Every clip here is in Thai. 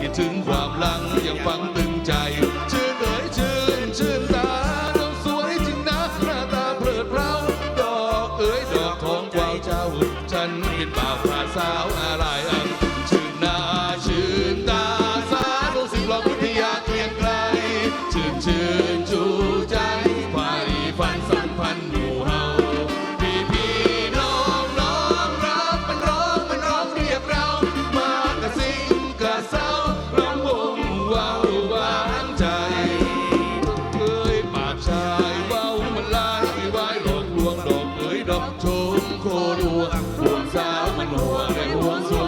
คิดถึงความลังยังฟังตึ Bonjour.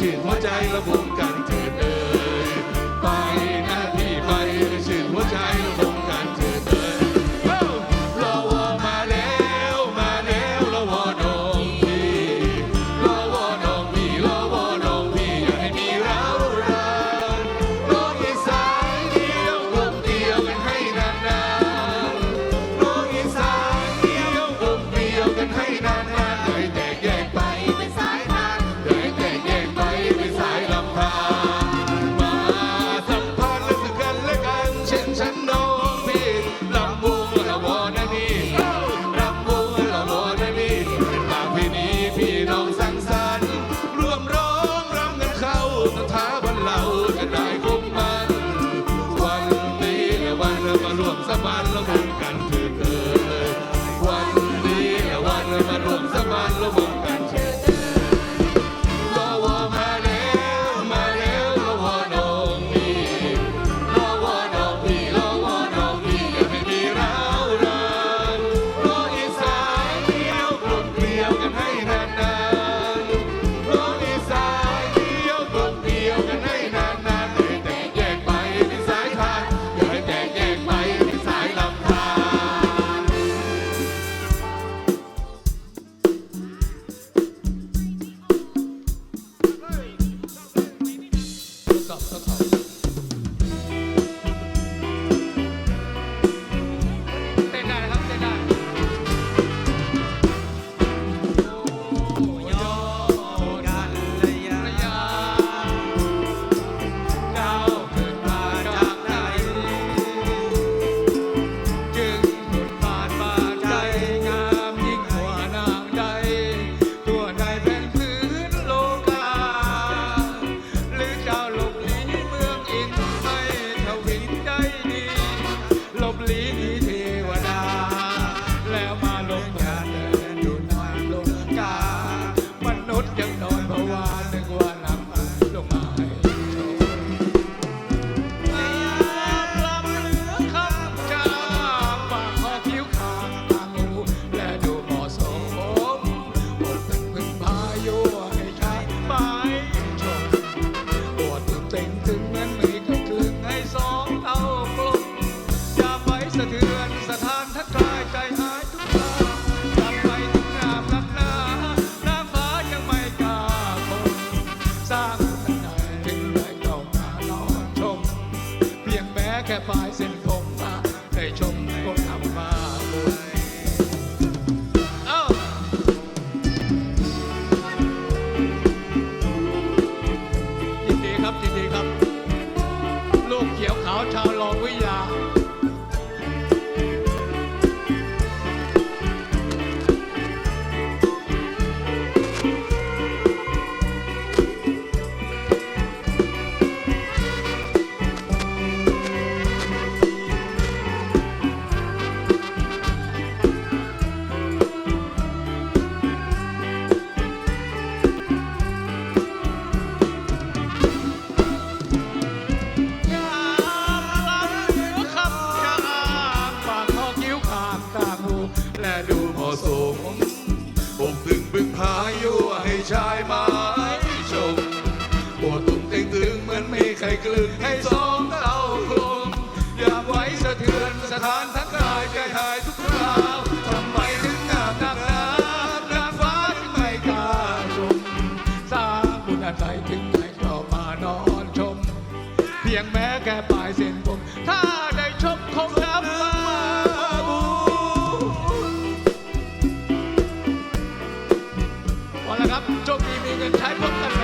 ชื่นหัวใจระบุกัน kept eyes in ครับโชคดีมีเงินใช้พบกัน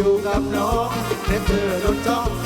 อยู่กับน้องแค่เธอโดนจ้อง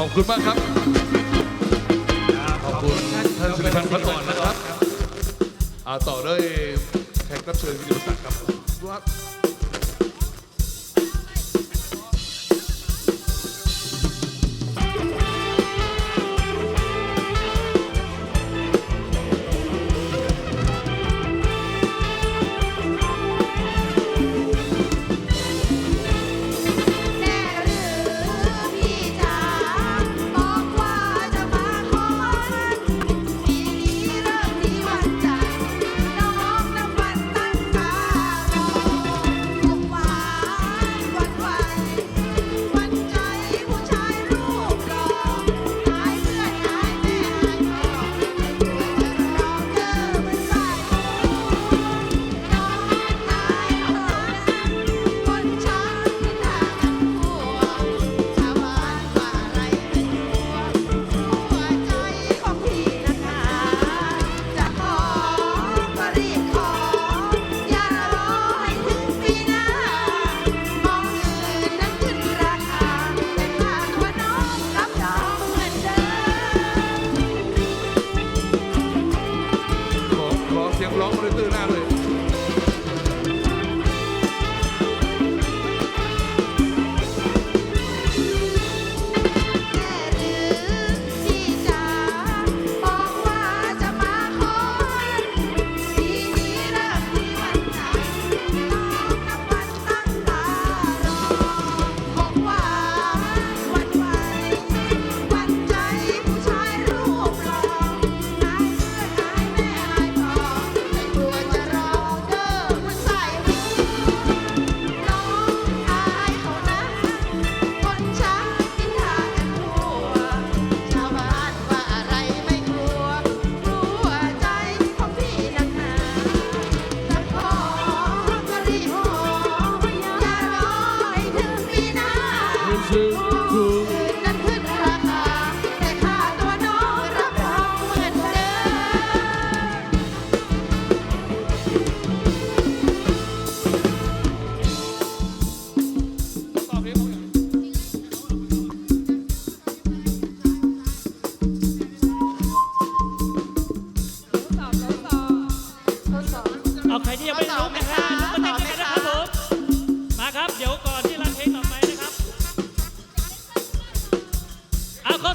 ขอบคุณมากครับ ขอบคุณท่านสุริพันธ์พัฒน์นะครับ ต่อด้วยแขกรับเชิญวิทยุศัดครับ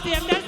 เสียงดัง